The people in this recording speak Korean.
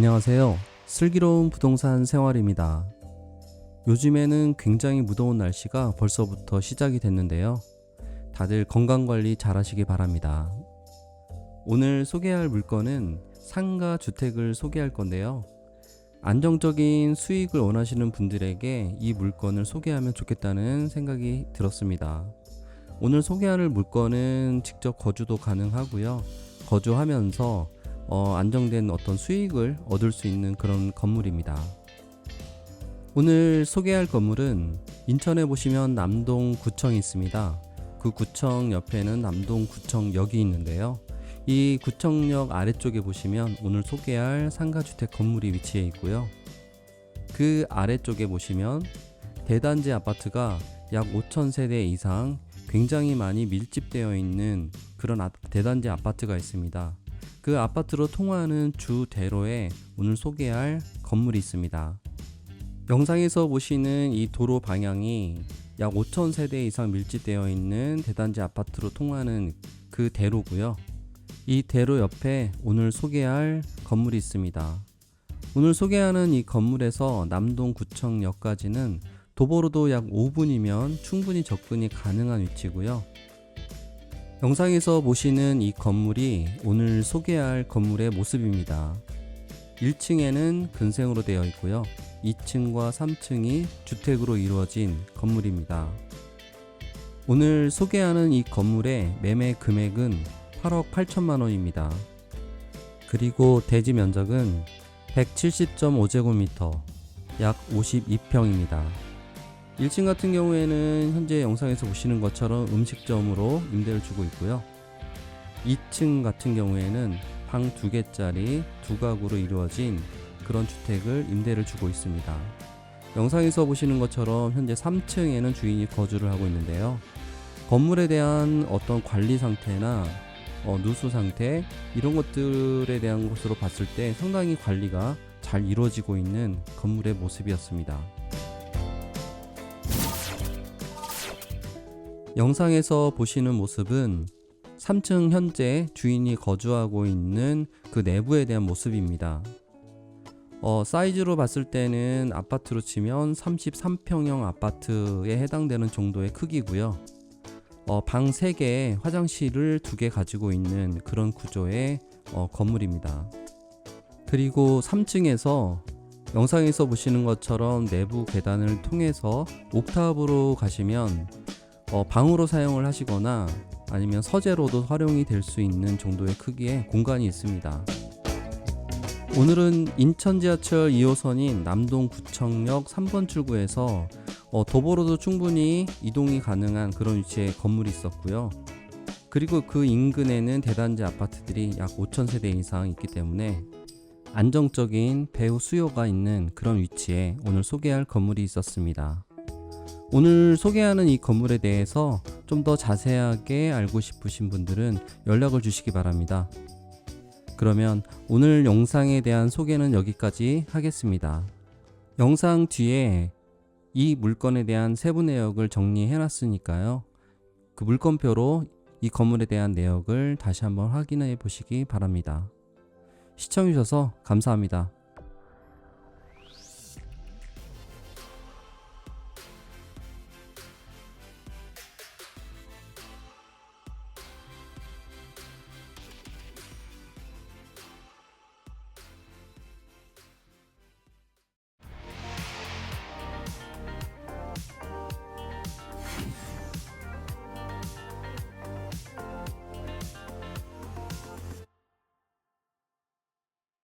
안녕하세요. 슬기로운 부동산 생활입니다. 요즘에는 굉장히 무더운 날씨가 벌써부터 시작이 됐는데요. 다들 건강 관리 잘 하시기 바랍니다. 오늘 소개할 물건은 상가 주택을 소개할 건데요. 안정적인 수익을 원하시는 분들에게 이 물건을 소개하면 좋겠다는 생각이 들었습니다. 오늘 소개할 물건은 직접 거주도 가능하고요. 거주하면서 어, 안정된 어떤 수익을 얻을 수 있는 그런 건물입니다. 오늘 소개할 건물은 인천에 보시면 남동구청이 있습니다. 그 구청 옆에는 남동구청역이 있는데요. 이 구청역 아래쪽에 보시면 오늘 소개할 상가주택 건물이 위치해 있고요. 그 아래쪽에 보시면 대단지 아파트가 약 5천 세대 이상 굉장히 많이 밀집되어 있는 그런 아- 대단지 아파트가 있습니다. 그 아파트로 통하는 주 대로에 오늘 소개할 건물이 있습니다. 영상에서 보시는 이 도로 방향이 약 5천 세대 이상 밀집되어 있는 대단지 아파트로 통하는 그 대로고요. 이 대로 옆에 오늘 소개할 건물이 있습니다. 오늘 소개하는 이 건물에서 남동구청역까지는 도보로도 약 5분이면 충분히 접근이 가능한 위치고요. 영상에서 보시는 이 건물이 오늘 소개할 건물의 모습입니다. 1층에는 근생으로 되어 있고요. 2층과 3층이 주택으로 이루어진 건물입니다. 오늘 소개하는 이 건물의 매매 금액은 8억 8천만 원입니다. 그리고 대지 면적은 170.5제곱미터, 약 52평입니다. 1층 같은 경우에는 현재 영상에서 보시는 것처럼 음식점으로 임대를 주고 있고요. 2층 같은 경우에는 방 2개짜리 두 가구로 이루어진 그런 주택을 임대를 주고 있습니다. 영상에서 보시는 것처럼 현재 3층에는 주인이 거주를 하고 있는데요. 건물에 대한 어떤 관리 상태나 어, 누수 상태 이런 것들에 대한 것으로 봤을 때 상당히 관리가 잘 이루어지고 있는 건물의 모습이었습니다. 영상에서 보시는 모습은 3층 현재 주인이 거주하고 있는 그 내부에 대한 모습입니다. 어, 사이즈로 봤을 때는 아파트로 치면 33평형 아파트에 해당되는 정도의 크기고요. 어, 방 3개, 화장실을 2개 가지고 있는 그런 구조의 어, 건물입니다. 그리고 3층에서 영상에서 보시는 것처럼 내부 계단을 통해서 옥탑으로 가시면 어, 방으로 사용을 하시거나 아니면 서재로도 활용이 될 수 있는 정도의 크기의 공간이 있습니다. 오늘은 인천 지하철 2호선인 남동구청역 3번 출구에서 어, 도보로도 충분히 이동이 가능한 그런 위치의 건물이 있었고요. 그리고 그 인근에는 대단지 아파트들이 약 5천 세대 이상 있기 때문에 안정적인 배후 수요가 있는 그런 위치에 오늘 소개할 건물이 있었습니다. 오늘 소개하는 이 건물에 대해서 좀 더 자세하게 알고 싶으신 분들은 연락을 주시기 바랍니다. 그러면 오늘 영상에 대한 소개는 여기까지 하겠습니다. 영상 뒤에 이 물건에 대한 세부 내역을 정리해 놨으니까요. 그 물건표로 이 건물에 대한 내역을 다시 한번 확인해 보시기 바랍니다. 시청해 주셔서 감사합니다.